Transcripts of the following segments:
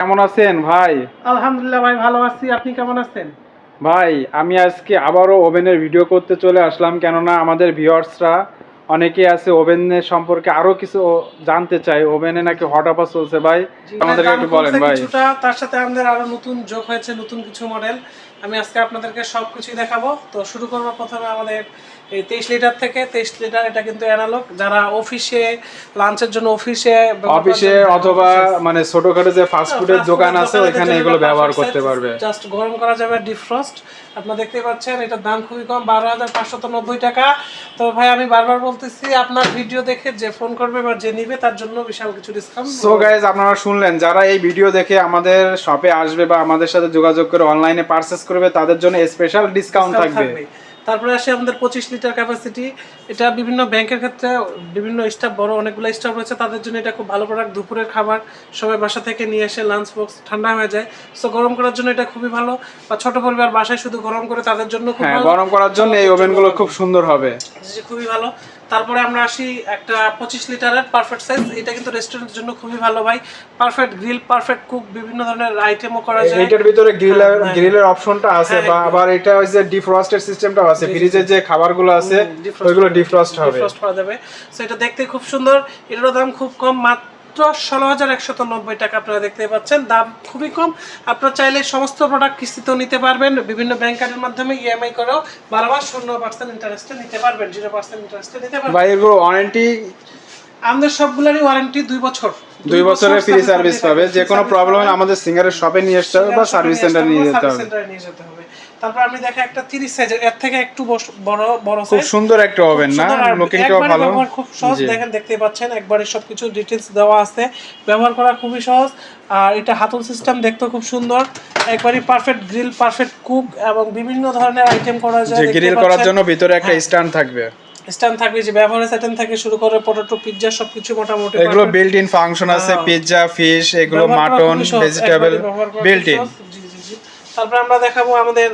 কেমন আছেন ভাই? আলহামদুলিল্লাহ ভাই ভালো আছি। আপনি কেমন আছেন? ভাই আমি আজকে আবারও ওভেনের ভিডিও করতে চলে আসলাম। কেননা আমাদের ভিউয়ার্সরা অনেকে আছে ওভেনের সম্পর্কে আরও কিছু জানতে চাই। ওভেনে নাকি হট অফার চলছে ভাই? আমাদেরকে একটু বলেন ভাই। কিছুটা তার সাথে আমাদের আরও নতুন যোগ হয়েছে নতুন কিছু মডেল আমি আজকে আপনাদেরকে সব কিছুই দেখাবো। তো শুরু করব প্রথমে আমাদের এই তেইশ লিটার থেকে। তেইশ লিটার এটা কিন্তু অ্যানালগ যারা অফিসে লাঞ্চের জন্য অফিসে অফিসে অথবা মানে ছোটখাটো যে ফাস্ট ফুডের দোকান আছে ওইখানে এগুলো ব্যবহার করতে পারবে। জাস্ট গরম করা যাবে ডিফ্রস্ট আপনারা দেখতে পাচ্ছেন এটার দাম খুবই কম বারো হাজার পাঁচশত নব্বই টাকা। তো ভাই আমি বারবার বলতেছি আপনার ভিডিও দেখে যে ফোন করবে বা যে নিবে তার জন্য বিশাল কিছু ডিসকাউন্ট সো গাইজ আপনারা শুনলেন যারা এই ভিডিও দেখে আমাদের শপে আসবে বা আমাদের সাথে যোগাযোগ করে অনলাইনে পারচেস করবে তাদের জন্য স্পেশাল ডিসকাউন্ট থাকবে। তারপরে আসে আমাদের পঁচিশ লিটার ক্যাপাসিটি এটা বিভিন্ন ব্যাংকের ক্ষেত্রে বিভিন্ন স্টাফ বড় অনেকগুলো স্টাফ রয়েছে তাদের জন্য এটা খুব ভালো প্রোডাক্ট দুপুরের খাবার সবাই বাসা থেকে নিয়ে এসে লাঞ্চ বক্স ঠান্ডা হয়ে যায়। সো গরম করার জন্য এটা খুবই ভালো। বা ছোট পরিবার বাসায় শুধু গরম করে তাদের জন্য খুব হ্যাঁ ভালো। গরম করার জন্য এই ওভেনগুলো খুব সুন্দর হবে। খুবই ভালো। তারপরে আমরা আসি একটা পঁচিশ লিটারের পারফেক্ট সাইজ এটা কিন্তু রেস্টুরেন্টের জন্য খুবই ভালো ভাই। পারফেক্ট গ্রিল পারফেক্ট কুক বিভিন্ন ধরনের আইটেমও করা যায়। এইটার ভিতরে গ্রিলের হ্যাঁ, গ্রিলের অপশনটা আছে বা আবার এটা ওই যে ডিফ্রস্টের সিস্টেমটাও আছে ফ্রিজে যে খাবারগুলো আছে ওইগুলো ডিফ্রস্ট হবে। ডিফ্রস্ট করা যাবে। সো এটা দেখতে খুব সুন্দর। এটারও দাম খুব কম। মাত্র ষোলো হাজার একশত নব্বই টাকা আপনারা দেখতে পাচ্ছেন। দাম খুবই কম। আপনারা চাইলে সমস্ত প্রোডাক্ট কিস্তিতেও নিতে পারবেন। বিভিন্ন ব্যাংক কার্ডের মাধ্যমে ইএমআই করেও বারো মাস শূন্য পার্সেন্ট ইন্টারেস্টে নিতে পারবেন জিরো পার্সেন্ট ইন্টারেস্টে নিতে পারবেন। বা এগুলো ওয়ারেন্টি আমাদের সবগুলোরই ওয়ারেন্টি দুই বছর। দুই বছরের ফ্রি সার্ভিস পাবে। যে কোনো প্রবলেম আমাদের সিঙ্গারের শপে নিয়ে আসতে হবে বা সার্ভিস সেন্টার নিয়ে যেতে হবে। তারপর আমি দেখা একটা 30 সাইজের এর থেকে একটু বড় বড় খুব সুন্দর একটা ওভেন না? লুকিংটাও ভালো? খুব সহজ। দেখেন দেখতে পাচ্ছেন একবারে সবকিছু ডিটেলস দেওয়া আছে। ব্যবহার করা খুবই সহজ। আর এটা হাতল সিস্টেম দেখতে খুব সুন্দর। একবারই পারফেক্ট গ্রিল পারফেক্ট কুক এবং বিভিন্ন ধরনের আইটেম করা যায়। গ্রিল করার জন্য ভিতরে একটা স্ট্যান্ড থাকবে। স্ট্যান্ড থাকবে যে ব্যবহারের আইটেম থেকে শুরু করে পটেটো পিৎজা সবকিছু মোটামুটি এগুলো। বিল্ট ইন ফাংশন আছে হ্যাঁ। পিৎজা ফিশ এগুলো মাটন ভেজিটেবল বিল্ট ইন। তারপরে আমরা দেখাবো আমাদের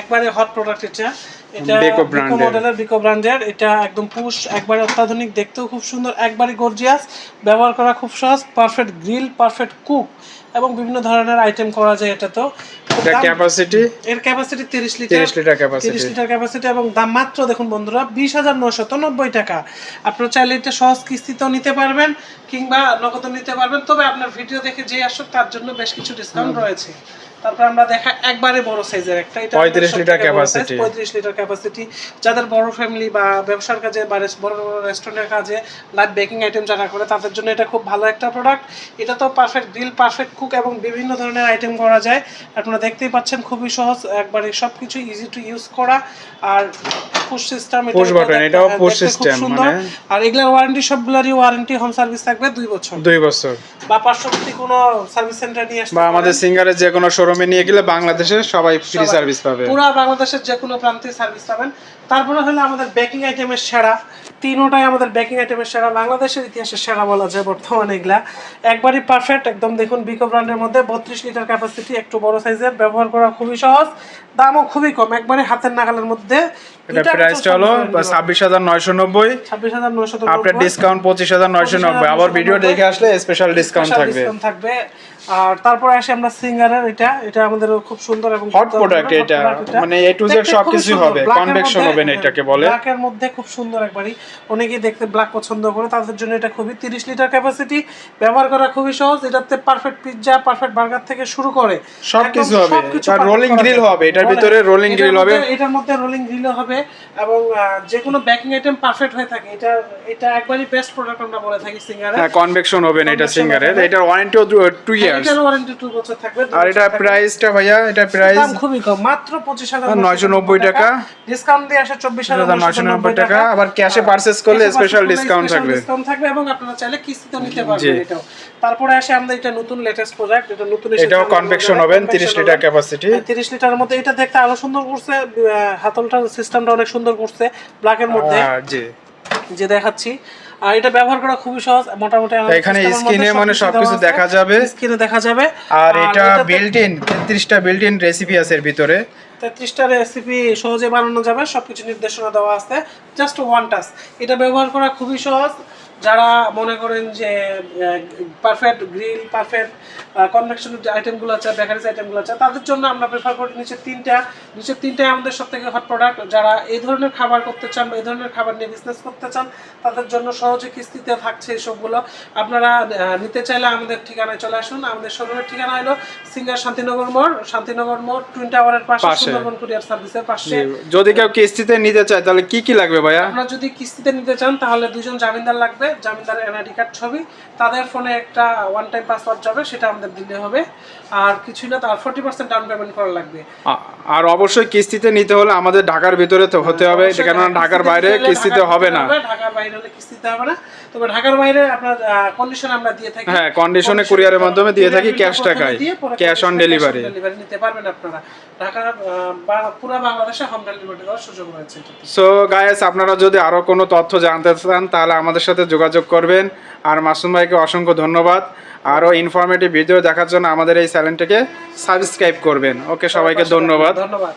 একবারে হট প্রোডাক্ট এটা। এটা বিকো মডেলের বিকো ব্র্যান্ডের এটা একদম পুশ একবারে অত্যাধুনিক দেখতেও খুব সুন্দর একবারে গর্জিয়াস ব্যবহার করা খুব সহজ পারফেক্ট গ্রিল পারফেক্ট কুক এবং বিভিন্ন ধরনের আইটেম করা যায় এটা তো। এটা ক্যাপাসিটি এর ক্যাপাসিটি তিরিশ লিটার। 30 লিটার ক্যাপাসিটি তিরিশ লিটার ক্যাপাসিটি এবং দাম মাত্র দেখুন বন্ধুরা বিশ হাজার নশত নব্বই টাকা। আপনারা চাইলে এটা সহজ কিস্তিতেও নিতে পারবেন কিংবা নগদও নিতে পারবেন। তবে আপনার ভিডিও দেখে যে আসুক তার জন্য বেশ কিছু ডিসকাউন্ট রয়েছে। তারপর আমরা দেখা একবারে বড় সাইজের একটা। এটা 35 লিটার capacity। পঁয়ত্রিশ লিটার ক্যাপাসিটি যাদের বড় ফ্যামিলি বা ব্যবসার কাজে বা বড় বড় রেস্টুরেন্টের কাজে লাইট বেকিং আইটেম যারা করে তাদের জন্য এটা খুব ভালো একটা প্রোডাক্ট এটা তো পারফেক্ট গ্রিল পারফেক্ট কুক এবং বিভিন্ন ধরনের আইটেম করা যায়। আপনারা দেখতেই পাচ্ছেন খুবই সহজ একবারে সবকিছু ইজি টু ইউজ করা। আর পুশ সিস্টেম Push button, এটাও system, সুন্দর। মানে- আর এগুলার ওয়ারেন্টি সবগুলারই ওয়ারেন্টি হোম সার্ভিস থাকবে দুই বছর। দুই বছর। বা পার্শ্ববর্তী কোনো সার্ভিস সেন্টার নিয়ে আসতে বা আমাদের সিঙ্গারের যে কোনো শোরুমে নিয়ে গেলে বাংলাদেশে সবাই ফ্রি সার্ভিস পাবে। পুরা বাংলাদেশের যে কোনো প্রান্তে সার্ভিস পাবেন। তারপরে হলো আমাদের বেকিং আইটেমের সেরা। তিনোটাই আমাদের বেকিং আইটেমের সেরা। বাংলাদেশের ইতিহাসের সেরা বলা যায় বর্তমানে এগুলা। একবারই পারফেক্ট একদম দেখুন বিকো ব্র্যান্ডের মধ্যে বত্রিশ লিটার ক্যাপাসিটি একটু বড় সাইজের ব্যবহার করা খুবই সহজ। দামও খুবই কম। একবারে হাতের নাগালের মধ্যে। এটা প্রাইসটা হলো ছাব্বিশ হাজার নয়শো নব্বই। ছাব্বিশ হাজার নয়শো আপনার ডিসকাউন্ট পঁচিশ হাজার নয়শো নব্বই। আবার ভিডিও দেখে আসলে স্পেশাল ডিসকাউন্ট থাকবে। ডিসকাউন্ট থাকবে। আর তারপরে আসে আমরা সিঙ্গারের এটা এটা আমাদের খুব সুন্দর এবং হট প্রোডাক্ট এটা মানে এ টু জেড সবকিছু হবে কনভেকশন ওভেন এটাকে বলে। ব্ল্যাকের মধ্যে খুব সুন্দর একবারই। অনেকেই দেখতে ব্ল্যাক পছন্দ করে তাদের জন্য এটা খুবই তিরিশ লিটার ক্যাপাসিটি ব্যবহার করা খুবই সহজ এটাতে পারফেক্ট পিৎজা পারফেক্ট বার্গার থেকে শুরু করে সবকিছু একদম হবে। আর রোলিং গ্রিল হবে এটার ভিতরে রোলিং গ্রিল হবে। এটার মধ্যে রোলিং গ্রিলও হবে এবং যে কোনো বেকিং আইটেম পারফেক্ট হয়ে থাকে। এটা এটা একবারই বেস্ট প্রোডাক্ট আমরা বলে থাকি সিঙ্গারে হ্যাঁ কনভেকশন ওভেন এটা oven। এটার ওয়ারেন্টিও টু ইয়ার্স এটার ওয়ারেন্টি টু বছর থাকবে আর এটা প্রাইসটা ভাইয়া এটা প্রাইস দাম খুবই কম মাত্র পঁচিশ হাজার নয়শো নব্বই টাকা। ডিসকাউন্ট দিয়ে আসে চব্বিশ হাজার নয়শো নব্বই টাকা। আবার ক্যাশে পারচেস করলে স্পেশাল ডিসকাউন্ট থাকবে। ডিসকাউন্ট থাকবে এবং আপনারা চাইলে কিস্তিতে নিতে পারবেন এটাও। তারপরে আসে আমাদের এটা নতুন লেটেস্ট প্রোডাক্ট এটা নতুন এটাও কনভেকশন ওভেন তিরিশ লিটার ক্যাপাসিটি তিরিশ লিটারের মধ্যে এটা দেখতে আরও সুন্দর করছে হাতলটার সিস্টেমটা অনেক সুন্দর করছে ব্ল্যাকের মধ্যে। জি। যে দেখাচ্ছি। আর এটা ব্যবহার করা খুবই সহজ মোটামুটি এখানে স্ক্রিনে মানে সবকিছু দেখা যাবে। স্ক্রিনে দেখা যাবে। আর এটা বিল্ট ইন তেত্রিশটা বিল্ট ইন রেসিপি আছে এর ভিতরে। তেত্রিশটা রেসিপি সহজে বানানো যাবে সবকিছু নির্দেশনা দেওয়া আছে জাস্ট ওয়ান টাচ এটা ব্যবহার করা খুবই সহজ যারা মনে করেন যে পারফেক্ট গ্রিল পারফেক্ট কনভেকশন যে আইটেমগুলো আছে বেকারিজ আইটেমগুলো আছে তাদের জন্য আমরা প্রেফার করি নিচে তিনটা নিচে তিনটাই আমাদের সব থেকে হট প্রোডাক্ট যারা এই ধরনের খাবার করতে চান বা এই ধরনের খাবার নিয়ে বিজনেস করতে চান তাদের জন্য সহজে কিস্তিতে থাকছে এইসবগুলো আপনারা নিতে চাইলে আমাদের ঠিকানায় চলে আসুন। আমাদের শোরুমের ঠিকানা হলো সিঙ্গার শান্তিনগর মোড় শান্তিনগর মোড় টুইন টাওয়ারের পাশে। সুন্দরবন কুরিয়ার সার্ভিসের পাশে। যদি কেউ কিস্তিতে নিতে চায় তাহলে কি কি লাগবে ভাইয়া? আপনারা যদি কিস্তিতে নিতে চান তাহলে দুজন জামিনদার লাগবে। জামিনদার এনআইডি কার্ড ছবি। তাদের ফোনে একটা ওয়ান টাইম পাসওয়ার্ড যাবে, সেটা আমাদের দিলে হবে। আর কিছু না, তার ফোর্টি পার্সেন্ট ডাউন পেমেন্ট করা লাগবে। আর অবশ্যই কিস্তিতে নিতে হলে আমাদের ঢাকার ভিতরে তো হতে হবে কেননা ঢাকার বাইরে কিস্তিতে হবে না। ঢাকার বাইরে হলে কিস্তিতে হবে না। তবে ঢাকার বাইরে আপনার কন্ডিশন আমরা দিয়ে থাকি। হ্যাঁ, courier এর মাধ্যমে দিয়ে থাকি প্রথমে টাকায়। এ delivery। delivery নিতে পারবেন আপনারা। ঢাকার পুরো বাংলাদেশে হোম ডেলিভারি দেওয়ার সুযোগ রয়েছে সো গায়েস আপনারা যদি আরও কোনো তথ্য জানতে চান তাহলে আমাদের সাথে যোগাযোগ করবেন। আর মাসুম ভাইকে অসংখ্য ধন্যবাদ। আরও ইনফরমেটিভ ভিডিও দেখার জন্য আমাদের এই চ্যানেলটিকে সাবস্ক্রাইব করবেন। ওকে সবাইকে ধন্যবাদ। ধন্যবাদ।